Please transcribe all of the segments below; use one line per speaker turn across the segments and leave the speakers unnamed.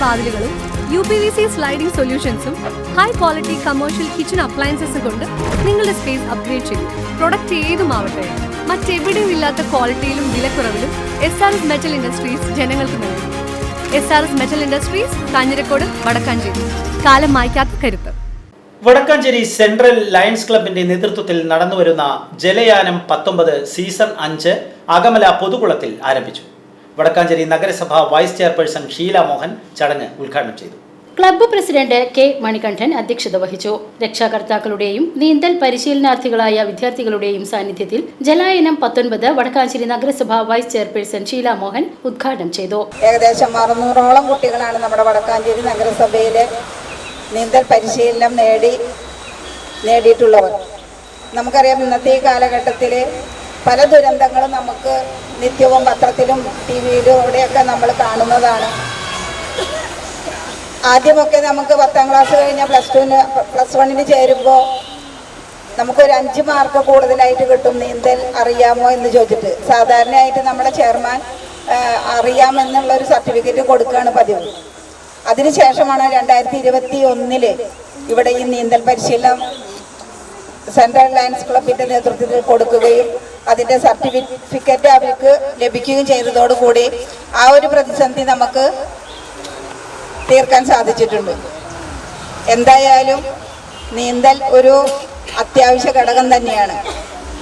വാതിലുകളും U P V C sliding സൊല്യൂഷൻസും high quality commercial kitchen അപ്ലയൻസസും കൊണ്ട് നിങ്ങളുടെ സ്പേസ് അപ്ഗ്രേഡ് ചെയ്യും പ്രൊഡക്റ്റ് ഏതുമാവട്ടെ മറ്റെവിടെയും ഇല്ലാത്ത ക്വാളിറ്റിയിലും വിലക്കുറവിലും S R S metal industries ജനങ്ങൾക്ക് നൽകും. S R S metal industries Kanjirakode Vadakkanchery. കാലം മായ്ക്കാത്ത കരുത്ത്.
വടക്കാഞ്ചേരി സെൻട്രൽ ലയൺസ് ക്ലബിന്റെ നേതൃത്വത്തിൽ നടന്നുവരുന്ന ജലയാനം പത്തൊമ്പത് സീസൺ അഞ്ച് അകമല പൊതുകുളത്തിൽ ആരംഭിച്ചു. വടക്കാഞ്ചേരി നഗരസഭ വൈസ് ചെയർപേഴ്സൺ ഷീല മോഹൻ ചടങ്ങ് ഉദ്ഘാടനം ചെയ്തു.
ക്ലബ്ബ് പ്രസിഡന്റ് കെ മണികണ്ഠൻ അധ്യക്ഷത വഹിച്ചു. രക്ഷാകർത്താക്കളുടെയും നീന്തൽ പരിശീലനാർത്ഥികളായ വിദ്യാർത്ഥികളുടെയും സാന്നിധ്യത്തിൽ ജലായനം പത്തൊൻപത് വടക്കാഞ്ചേരി നഗരസഭ വൈസ് ചെയർപേഴ്സൺ ഷീല മോഹൻ ഉദ്ഘാടനം ചെയ്തു.
ഏകദേശം അറുന്നൂറോളം കുട്ടികളാണ് നമ്മുടെ വടക്കാഞ്ചേരി നഗരസഭയിലെ നീന്തൽ പരിശീലനം നേടി നേടിയിട്ടുള്ളവർ. നമുക്കറിയാം ഇന്നത്തെ ഈ കാലഘട്ടത്തിൽ പല ദുരന്തങ്ങളും നമുക്ക് നിത്യവും പത്രത്തിലും ടി വിയിലും ഇവിടെയൊക്കെ നമ്മൾ കാണുന്നതാണ്. ആദ്യമൊക്കെ നമുക്ക് പത്താം ക്ലാസ് കഴിഞ്ഞാൽ പ്ലസ് ടുവിന് പ്ലസ് വണ്ണിന് ചേരുമ്പോൾ നമുക്കൊരു അഞ്ച് മാർക്ക് കൂടുതലായിട്ട് കിട്ടും. നീന്തൽ അറിയാമോ എന്ന് ചോദിച്ചിട്ട്. സാധാരണയായിട്ട് നമ്മുടെ ചെയർമാൻ അറിയാമെന്നുള്ള ഒരു സർട്ടിഫിക്കറ്റ് കൊടുക്കുകയാണ് പതിവ്. അതിനുശേഷമാണ് രണ്ടായിരത്തി ഇരുപത്തി ഒന്നിൽ ഇവിടെ ഈ നീന്തൽ പരിശീലനം സെൻട്രൽ ലയൻസ് ക്ലബിന്റെ നേതൃത്വത്തിൽ കൊടുക്കുകയും അതിന്റെ സർട്ടിഫിക്കറ്റ് അവർക്ക് ലഭിക്കുകയും ചെയ്തതോടുകൂടി ആ ഒരു പ്രതിസന്ധി നമുക്ക് തീർക്കാൻ സാധിച്ചിട്ടുണ്ട്. എന്തായാലും നീന്തൽ ഒരു അത്യാവശ്യ ഘടകം തന്നെയാണ്.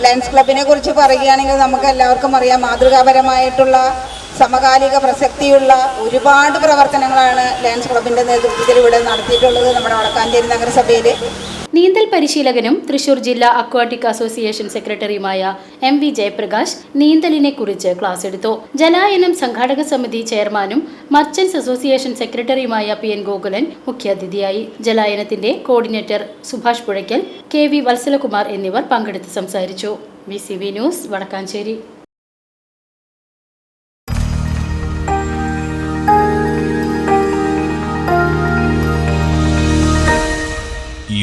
ലയൺസ് ക്ലബിനെ കുറിച്ച് പറയുകയാണെങ്കിൽ നമുക്ക് എല്ലാവർക്കും അറിയാം മാതൃകാപരമായിട്ടുള്ള സമകാലിക പ്രസക്തിയുള്ള ഒരുപാട് പ്രവർത്തനങ്ങളാണ് ലയൺസ് ക്ലബിന്റെ നേതൃത്വത്തിൽ ഇവിടെ നടത്തിയിട്ടുള്ളത് നമ്മുടെ വടക്കാഞ്ചേരി നഗരസഭയിൽ
നീന്തൽ പരിശീലകനും തൃശൂർ ജില്ലാ അക്വാട്ടിക് അസോസിയേഷൻ സെക്രട്ടറിയുമായ എം വി ജയപ്രകാശ് നീന്തലിനെ കുറിച്ച് ക്ലാസ് എടുത്തു. ജലായനം സംഘാടക സമിതി ചെയർമാനും മർച്ചന്റ്സ് അസോസിയേഷൻ സെക്രട്ടറിയുമായ പി എൻ ഗോകുലൻ മുഖ്യാതിഥിയായി. ജലായനത്തിന്റെ coordinator Subhash Puzhakkal K V Valsalakumar എന്നിവർ പങ്കെടുത്ത് സംസാരിച്ചു. B C V news Vadakkanchery.